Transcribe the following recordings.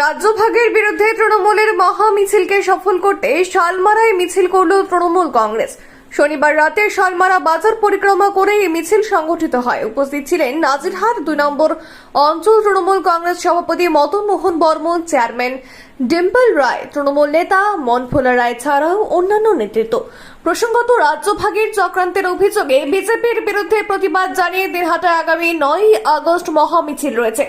রাজ্যভাগের বিরুদ্ধে তৃণমূলের মহা মিছিলকে সফল করতে শালমারায় মিছিল করল তৃণমূল কংগ্রেস। শনিবার রাতে শালমারা বাজার পরিক্রমা করে এই মিছিল সংগঠিত হয়। উপস্থিত ছিলেন নাজিরহাট দুই নম্বর অঞ্চল তৃণমূল কংগ্রেস সভাপতি মদন মোহন বর্মন, চেয়ারম্যান ডিম্পল রায়, তৃণমূল নেতা মনফুলা রায় ছাড়াও অন্যান্য নেতৃত্ব। প্রসঙ্গত, রাজ্যভাগের চক্রান্তের অভিযোগে বিজেপির বিরুদ্ধে প্রতিবাদ জানিয়ে দিনহাটায় আগামী নয় আগস্ট মহামিছিল রয়েছে।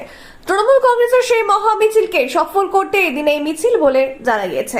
তৃণমূল কংগ্রেসের সেই মহা মিছিলকে সফল করতে এদিন এই মিছিল বলে জানা গিয়েছে।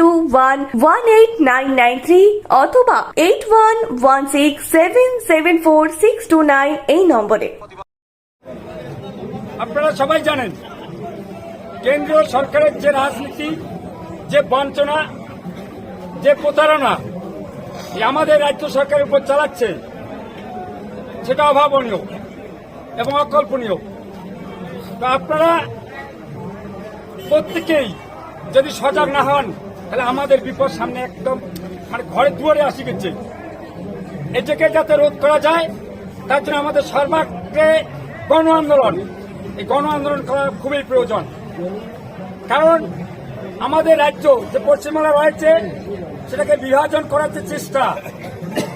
two one one eight nine nine three অথবা eight one one six seven seven four six two nine এই নম্বরে। আপনারা সবাই জানেন, কেন্দ্রীয় সরকারের যে রাজনীতি, যে বঞ্চনা, যে প্রতারণা আমাদের রাজ্য সরকারের উপর চালাচ্ছে, সেটা অভাবনীয় এবং অকল্পনীয়। তো আপনারা প্রত্যেকেই যদি সজাগ না হন, তাহলে আমাদের বিপদ সামনে একদম মানে ঘরে দুয়ারে আসি গেছে। এটাকে যাতে রোধ করা যায়, তার জন্য আমাদের সর্বাগ্রে গণ আন্দোলন। এই গণ আন্দোলন করা খুবই প্রয়োজন। কারণ আমাদের রাজ্য যে পশ্চিমবাংলা রয়েছে, সেটাকে বিভাজন করার যে চেষ্টা,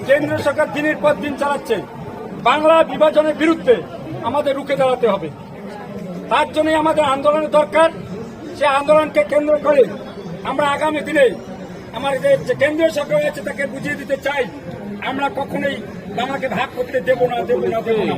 কেন্দ্র সরকার দিনের পর দিন চালাচ্ছে। বাংলা বিভাজনের বিরুদ্ধে আমাদের রুখে দাঁড়াতে হবে। তার জন্যই আমাদের আন্দোলনের দরকার। সে আন্দোলনকে কেন্দ্র করে আমরা আগামী দিনে আমার যে কেন্দ্রীয় সরকার আছে তাকে বুঝিয়ে দিতে চাই। আমরা কখনোই বাংলাকে ভাগ করতে দেব না দেব না দেব না।